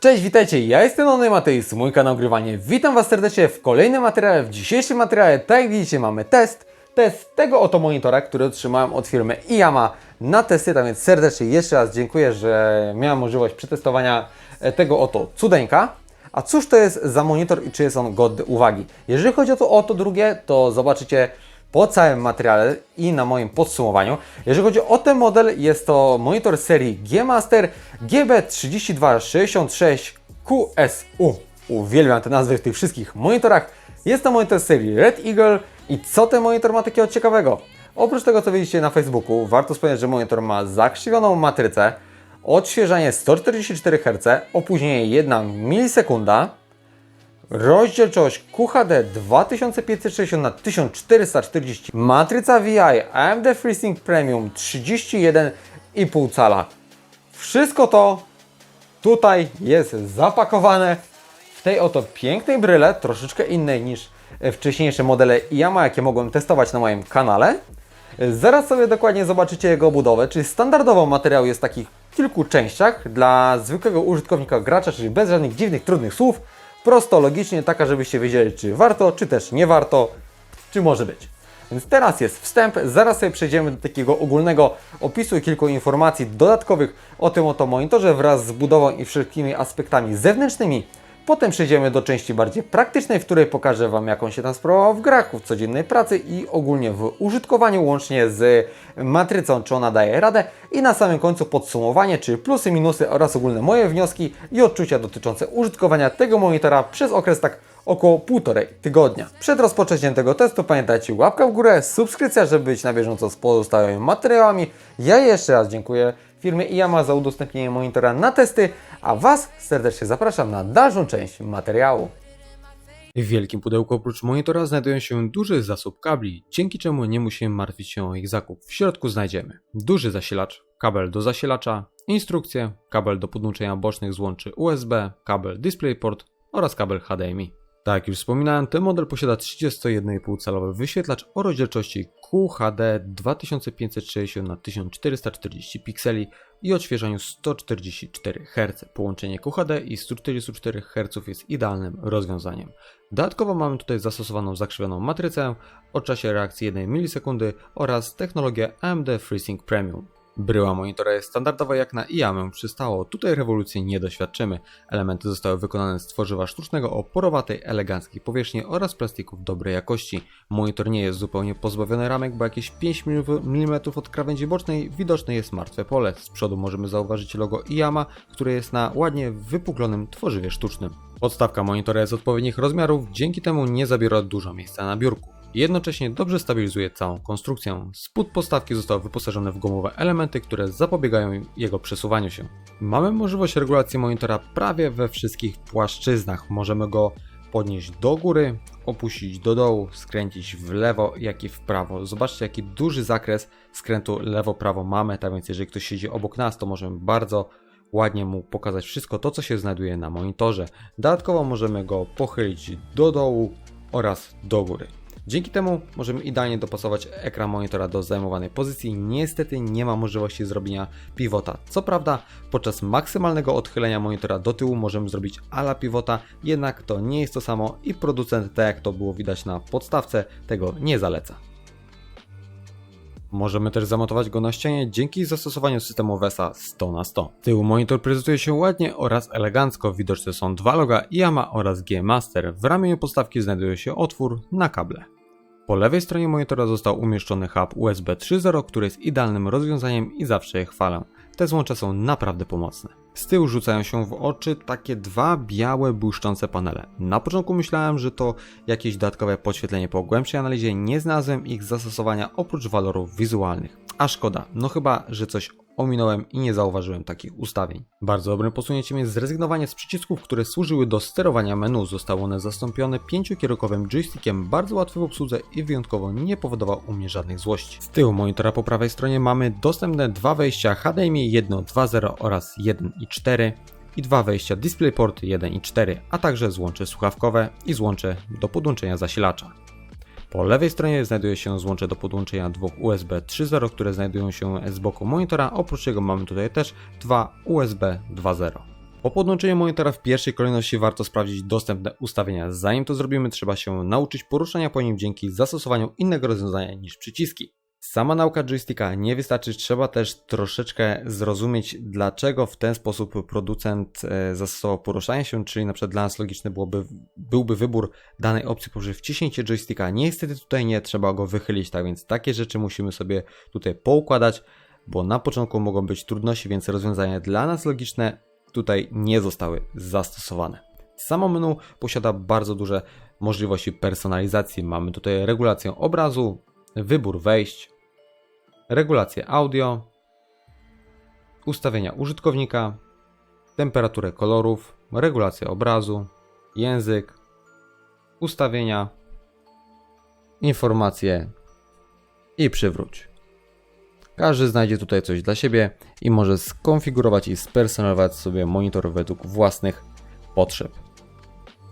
Cześć, witajcie, ja jestem Ony Matejs, mój kanał Grywanie. Witam Was serdecznie w kolejnym materiale. W dzisiejszym materiale, tak jak widzicie, mamy test. Test tego oto monitora, który otrzymałem od firmy Iyama na testy, tak więc serdecznie jeszcze raz dziękuję, że miałem możliwość przetestowania e, tego oto cudeńka. A cóż to jest za monitor i czy jest on godny uwagi? Jeżeli chodzi o to, o to drugie, to zobaczycie po całym materiale i na moim podsumowaniu. Jeżeli chodzi o ten model, jest to monitor serii G-Master GB3266QSU. Uwielbiam te nazwy w tych wszystkich monitorach. Jest to monitor serii Red Eagle i co ten monitor ma takiego ciekawego? Oprócz tego, co widzicie na Facebooku, warto wspomnieć, że monitor ma zakrzywioną matrycę, odświeżanie 144 Hz, opóźnienie 1 milisekunda, Rozdzielczość QHD 2560 na 1440 Matryca VI AMD FreeSync Premium 31,5 cala Wszystko to tutaj jest zapakowane w tej oto pięknej bryle, troszeczkę innej niż wcześniejsze modele Yamaha, jakie mogłem testować na moim kanale. Zaraz sobie dokładnie zobaczycie jego budowę, czyli standardowo materiał jest w takich kilku częściach dla zwykłego użytkownika gracza, czyli bez żadnych dziwnych, trudnych słów. Prosto, logicznie, taka, żebyście wiedzieli, czy warto, czy też nie warto, czy może być. Więc teraz jest wstęp, zaraz sobie przejdziemy do takiego ogólnego opisu i kilku informacji dodatkowych o tym oto monitorze wraz z budową i wszelkimi aspektami zewnętrznymi. Potem przejdziemy do części bardziej praktycznej, w której pokażę Wam, jaką się tam sprawował w grach, w codziennej pracy i ogólnie w użytkowaniu, łącznie z matrycą, czy ona daje radę. I na samym końcu podsumowanie, czy plusy, minusy oraz ogólne moje wnioski i odczucia dotyczące użytkowania tego monitora przez okres tak około półtorej tygodnia. Przed rozpoczęciem tego testu pamiętajcie łapka w górę, subskrypcja, żeby być na bieżąco z pozostałymi materiałami. Ja jeszcze raz dziękuję firmie Iyama za udostępnienie monitora na testy, a Was serdecznie zapraszam na dalszą część materiału. W wielkim pudełku oprócz monitora znajduje się duży zasób kabli, dzięki czemu nie musimy martwić się o ich zakup. W środku znajdziemy duży zasilacz, kabel do zasilacza, instrukcję, kabel do podłączenia bocznych złączy USB, kabel DisplayPort oraz kabel HDMI. Tak jak już wspominałem, ten model posiada 31,5 calowy wyświetlacz o rozdzielczości QHD 2560 na 1440 pikseli i odświeżaniu 144 Hz. Połączenie QHD i 144 Hz jest idealnym rozwiązaniem. Dodatkowo mamy tutaj zastosowaną zakrzywioną matrycę o czasie reakcji 1 milisekundy oraz technologię AMD FreeSync Premium. Bryła monitora jest standardowa jak na IAM przystało, tutaj rewolucji nie doświadczymy. Elementy zostały wykonane z tworzywa sztucznego o porowatej, eleganckiej powierzchni oraz plastików dobrej jakości. Monitor nie jest zupełnie pozbawiony ramek, bo jakieś 5 mm od krawędzi bocznej widoczne jest martwe pole. Z przodu możemy zauważyć logo IAMA, które jest na ładnie wypuklonym tworzywie sztucznym. Podstawka monitora jest odpowiednich rozmiarów, dzięki temu nie zabiera dużo miejsca na biurku. Jednocześnie dobrze stabilizuje całą konstrukcję. Spód podstawki został wyposażony w gumowe elementy, które zapobiegają jego przesuwaniu się. Mamy możliwość regulacji monitora prawie we wszystkich płaszczyznach. Możemy go podnieść do góry, opuścić do dołu, skręcić w lewo, jak i w prawo. Zobaczcie, jaki duży zakres skrętu lewo-prawo mamy, tak więc jeżeli ktoś siedzi obok nas, to możemy bardzo ładnie mu pokazać wszystko to, co się znajduje na monitorze. Dodatkowo możemy go pochylić do dołu oraz do góry. Dzięki temu możemy idealnie dopasować ekran monitora do zajmowanej pozycji. Niestety nie ma możliwości zrobienia pivota. Co prawda, podczas maksymalnego odchylenia monitora do tyłu możemy zrobić ala pivota, jednak to nie jest to samo i producent, tak jak to było widać na podstawce, tego nie zaleca. Możemy też zamontować go na ścianie dzięki zastosowaniu systemu VESA 100 na 100 Tył monitor prezentuje się ładnie oraz elegancko. Widoczne są dwa loga Yamaha oraz G-Master. W ramieniu podstawki znajduje się otwór na kable. Po lewej stronie monitora został umieszczony hub USB 3.0, który jest idealnym rozwiązaniem i zawsze je chwalę. Te złącza są naprawdę pomocne. Z tyłu rzucają się w oczy takie dwa białe, błyszczące panele. Na początku myślałem, że to jakieś dodatkowe podświetlenie po głębszej analizie, nie znalazłem ich zastosowania oprócz walorów wizualnych. A szkoda, no chyba, że coś ominąłem i nie zauważyłem takich ustawień. Bardzo dobrym posunięciem jest zrezygnowanie z przycisków, które służyły do sterowania menu. Zostały one zastąpione pięciokierunkowym joystickiem, bardzo łatwy w obsłudze i wyjątkowo nie powodował u mnie żadnych złości. Z tyłu monitora po prawej stronie mamy dostępne dwa wejścia HDMI 1.2.0 oraz 1.4 i dwa wejścia DisplayPort 1 i 4, a także złącze słuchawkowe i złącze do podłączenia zasilacza. Po lewej stronie znajduje się złącze do podłączenia dwóch USB 3.0, które znajdują się z boku monitora. Oprócz tego mamy tutaj też dwa USB 2.0. Po podłączeniu monitora w pierwszej kolejności warto sprawdzić dostępne ustawienia. Zanim to zrobimy, trzeba się nauczyć poruszania po nim dzięki zastosowaniu innego rozwiązania niż przyciski. Sama nauka joysticka nie wystarczy, trzeba też troszeczkę zrozumieć, dlaczego w ten sposób producent e, zastosował poruszanie się, czyli na przykład dla nas logiczny byłoby, byłby wybór danej opcji poprzez wciśnięcie joysticka. Niestety tutaj nie, trzeba go wychylić, tak więc takie rzeczy musimy sobie tutaj poukładać, bo na początku mogą być trudności, więc rozwiązania dla nas logiczne tutaj nie zostały zastosowane. Samo menu posiada bardzo duże możliwości personalizacji. Mamy tutaj regulację obrazu, wybór wejść, regulację audio, ustawienia użytkownika, temperaturę kolorów, regulację obrazu, język, ustawienia, informacje i przywróć. Każdy znajdzie tutaj coś dla siebie i może skonfigurować i spersonalizować sobie monitor według własnych potrzeb.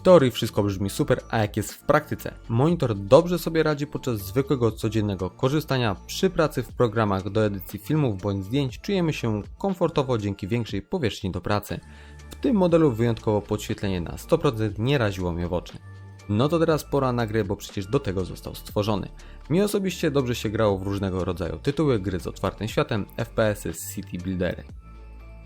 W teorii wszystko brzmi super, a jak jest w praktyce? Monitor dobrze sobie radzi podczas zwykłego codziennego korzystania. Przy pracy w programach do edycji filmów bądź zdjęć czujemy się komfortowo dzięki większej powierzchni do pracy. W tym modelu wyjątkowo podświetlenie na 100% nie raziło mnie w oczy. No to teraz pora na grę, bo przecież do tego został stworzony. Mi osobiście dobrze się grało w różnego rodzaju tytuły, gry z otwartym światem, FPS-y, city buildery.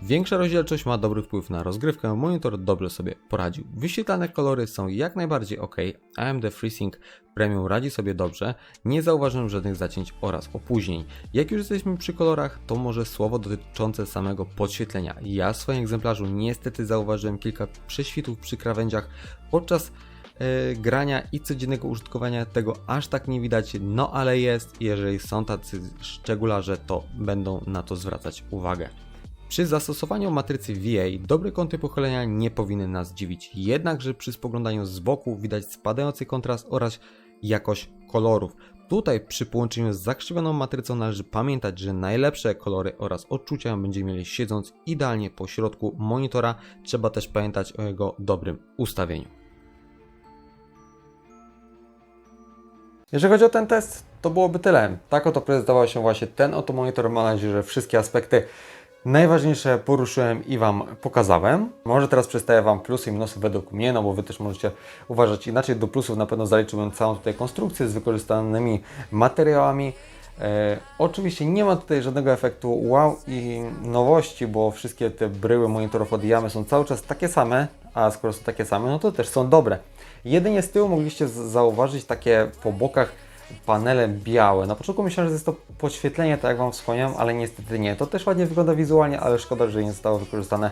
Większa rozdzielczość ma dobry wpływ na rozgrywkę, monitor dobrze sobie poradził. Wyświetlane kolory są jak najbardziej ok, AMD FreeSync Premium radzi sobie dobrze, nie zauważyłem żadnych zacięć oraz opóźnień. Jak już jesteśmy przy kolorach, to może słowo dotyczące samego podświetlenia. Ja w swoim egzemplarzu niestety zauważyłem kilka prześwitów przy krawędziach podczas yy, grania i codziennego użytkowania tego aż tak nie widać, no ale jest, jeżeli są tacy szczególarze, to będą na to zwracać uwagę. Przy zastosowaniu matrycy VA dobre kąty pochylenia nie powinny nas dziwić, jednakże przy spoglądaniu z boku widać spadający kontrast oraz jakość kolorów. Tutaj przy połączeniu z zakrzywioną matrycą należy pamiętać, że najlepsze kolory oraz odczucia będziemy mieli siedząc idealnie po środku monitora. Trzeba też pamiętać o jego dobrym ustawieniu. Jeżeli chodzi o ten test, to byłoby tyle. Tak oto prezentował się właśnie ten oto monitor. Mam nadzieję, że wszystkie aspekty najważniejsze poruszyłem i Wam pokazałem. Może teraz przedstawię Wam plusy i minusy według mnie, no bo Wy też możecie uważać inaczej. Do plusów na pewno zaliczyłbym całą tutaj konstrukcję z wykorzystanymi materiałami. E, oczywiście nie ma tutaj żadnego efektu wow i nowości, bo wszystkie te bryły monitorów od Yamy są cały czas takie same, a skoro są takie same, no to też są dobre. Jedynie z tyłu mogliście zauważyć takie po bokach panele białe. Na początku myślałem, że jest to podświetlenie, tak jak Wam wspomniałem, ale niestety nie. To też ładnie wygląda wizualnie, ale szkoda, że nie zostało wykorzystane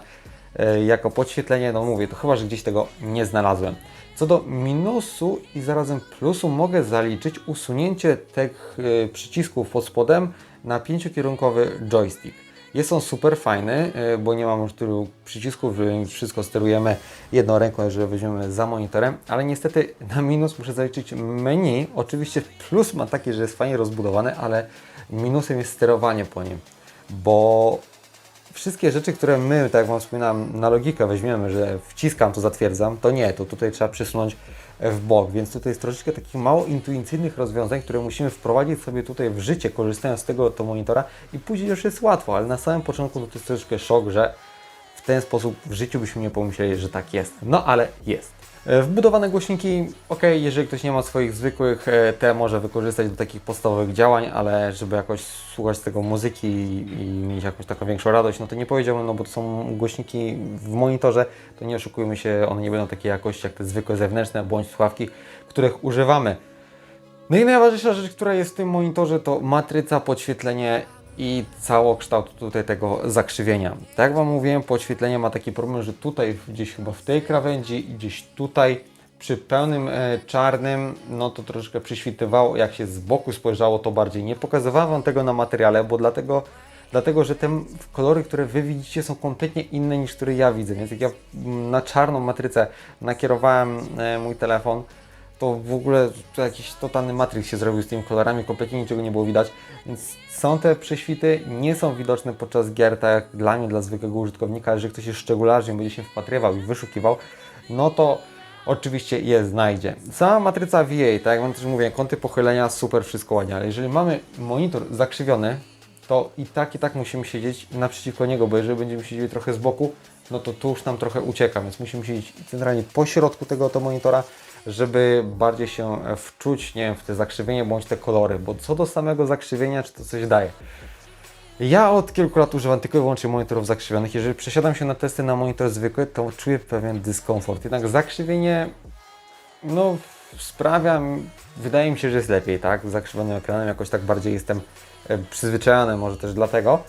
e, jako podświetlenie. No mówię, to chyba, że gdzieś tego nie znalazłem. Co do minusu i zarazem plusu mogę zaliczyć usunięcie tych e, przycisków pod spodem na pięciokierunkowy joystick. Jest on super fajny, e, bo nie mam już tylu przycisków, wszystko sterujemy jedną ręką, jeżeli weźmiemy za monitorem, ale niestety na minus muszę zaliczyć menu. Oczywiście plus ma takie, że jest fajnie rozbudowane, ale minusem jest sterowanie po nim, bo wszystkie rzeczy, które my, tak jak Wam wspominałem, na logikę weźmiemy, że wciskam, to zatwierdzam, to nie, to tutaj trzeba przesunąć w bok, więc tutaj jest troszeczkę takich mało intuicyjnych rozwiązań, które musimy wprowadzić sobie tutaj w życie, korzystając z tego to monitora i później już jest łatwo, ale na samym początku to jest troszeczkę szok, że w ten sposób w życiu byśmy nie pomyśleli, że tak jest. No ale jest. E, wbudowane głośniki, ok, jeżeli ktoś nie ma swoich zwykłych, e, te może wykorzystać do takich podstawowych działań, ale żeby jakoś słuchać tego muzyki i mieć jakąś taką większą radość, no to nie powiedziałbym, no bo to są głośniki w monitorze, to nie oszukujmy się, one nie będą takiej jakości jak te zwykłe zewnętrzne bądź słuchawki, których używamy. No i najważniejsza rzecz, która jest w tym monitorze to matryca, podświetlenie i całokształt tutaj tego zakrzywienia. Tak jak Wam mówiłem, podświetlenie ma taki problem, że tutaj gdzieś chyba w tej krawędzi i gdzieś tutaj przy pełnym e, czarnym, no to troszeczkę przyświtywało, jak się z boku spojrzało, to bardziej. Nie pokazywałem Wam tego na materiale, bo dlatego, dlatego że te kolory, które Wy widzicie są kompletnie inne niż które ja widzę, więc jak ja na czarną matrycę nakierowałem e, mój telefon, to w ogóle to jakiś totalny matrix się zrobił z tymi kolorami, kompletnie niczego nie było widać, więc są te prześwity, nie są widoczne podczas gier, tak jak dla mnie, dla zwykłego użytkownika, jeżeli ktoś jest szczególarnie będzie się wpatrywał i wyszukiwał, no to oczywiście je znajdzie. Sama matryca VA, tak jak Wam też mówię, kąty pochylenia, super, wszystko ładnie, ale jeżeli mamy monitor zakrzywiony, to i tak, i tak musimy siedzieć naprzeciwko niego, bo jeżeli będziemy siedzieli trochę z boku, no to tu już nam trochę ucieka, więc musimy siedzieć centralnie po środku tego oto monitora, żeby bardziej się e, wczuć, nie wiem, w te zakrzywienie bądź te kolory, bo co do samego zakrzywienia, czy to coś daje? Ja od kilku lat używam tylko i wyłącznie monitorów zakrzywionych. Jeżeli przesiadam się na testy na monitor zwykły, to czuję pewien dyskomfort. Jednak zakrzywienie, no, sprawia, wydaje mi się, że jest lepiej, tak? Z zakrzywionym ekranem jakoś tak bardziej jestem e, przyzwyczajony, może też dlatego.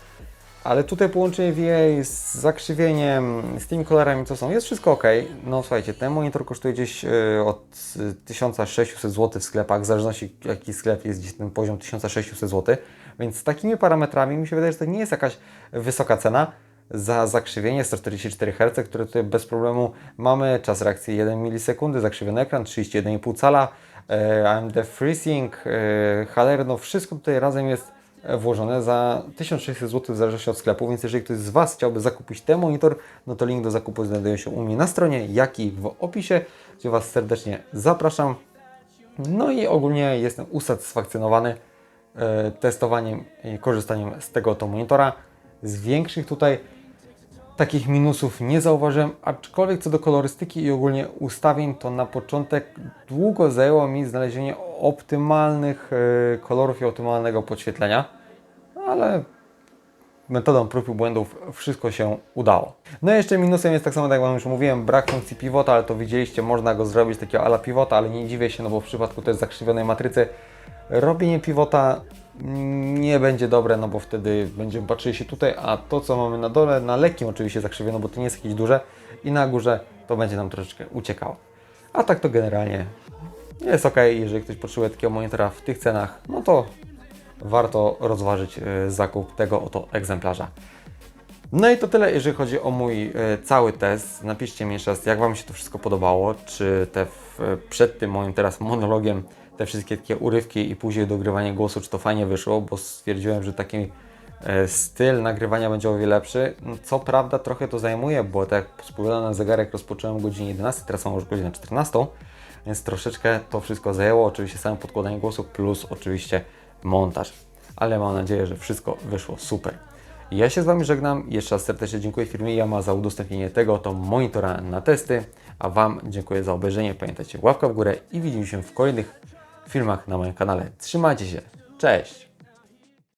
Ale tutaj połączenie VA z zakrzywieniem, z tymi kolorami, co są, jest wszystko ok. No słuchajcie, ten monitor kosztuje gdzieś e, od e, 1600 zł w sklepach, w zależności jaki sklep jest gdzieś ten poziom 1600 zł. Więc z takimi parametrami mi się wydaje, że to nie jest jakaś wysoka cena za zakrzywienie 144 Hz, które tutaj bez problemu mamy. Czas reakcji 1 milisekundy, zakrzywiony ekran 31,5 cala, e, AMD FreeSync, e, HDR, no wszystko tutaj razem jest e, włożone za 1600 zł w zależności od sklepu, więc jeżeli ktoś z Was chciałby zakupić ten monitor, no to link do zakupu znajduje się u mnie na stronie, jak i w opisie, gdzie Was serdecznie zapraszam. No i ogólnie jestem usatysfakcjonowany e, testowaniem i korzystaniem z tego oto monitora. Z większych tutaj takich minusów nie zauważyłem, aczkolwiek co do kolorystyki i ogólnie ustawień, to na początek długo zajęło mi znalezienie optymalnych e, kolorów i optymalnego podświetlenia, ale metodą prób i błędów wszystko się udało. No i jeszcze minusem jest tak samo, tak jak Wam już mówiłem, brak funkcji pivota, ale to widzieliście, można go zrobić takiego ala pivota, ale nie dziwię się, no bo w przypadku też zakrzywionej matrycy robienie pivota nie będzie dobre, no bo wtedy będziemy patrzyli się tutaj, a to co mamy na dole, na lekkim oczywiście zakrzywiono, bo to nie jest jakieś duże i na górze to będzie nam troszeczkę uciekało. A tak to generalnie jest ok, jeżeli ktoś potrzebuje takiego monitora w tych cenach, no to warto rozważyć e, zakup tego oto egzemplarza. No i to tyle, jeżeli chodzi o mój e, cały test. Napiszcie mi jeszcze raz, jak Wam się to wszystko podobało. Czy te w, e, przed tym moim teraz monologiem te wszystkie takie urywki i później dogrywanie głosu, czy to fajnie wyszło, bo stwierdziłem, że taki e, styl nagrywania będzie o wiele lepszy. No, Co prawda trochę to zajmuje, bo tak jak spoglądam na zegarek, rozpocząłem o godzinie 11, teraz mam już godzinę 14, więc troszeczkę to wszystko zajęło. Oczywiście samo podkładanie głosu plus oczywiście montaż. Ale mam nadzieję, że wszystko wyszło super. Ja się z Wami żegnam. Jeszcze raz serdecznie dziękuję firmie Yamaha za udostępnienie tego oto monitora na testy. A Wam dziękuję za obejrzenie. Pamiętajcie, łapka w górę i widzimy się w kolejnych filmach na moim kanale. Trzymajcie się. Cześć!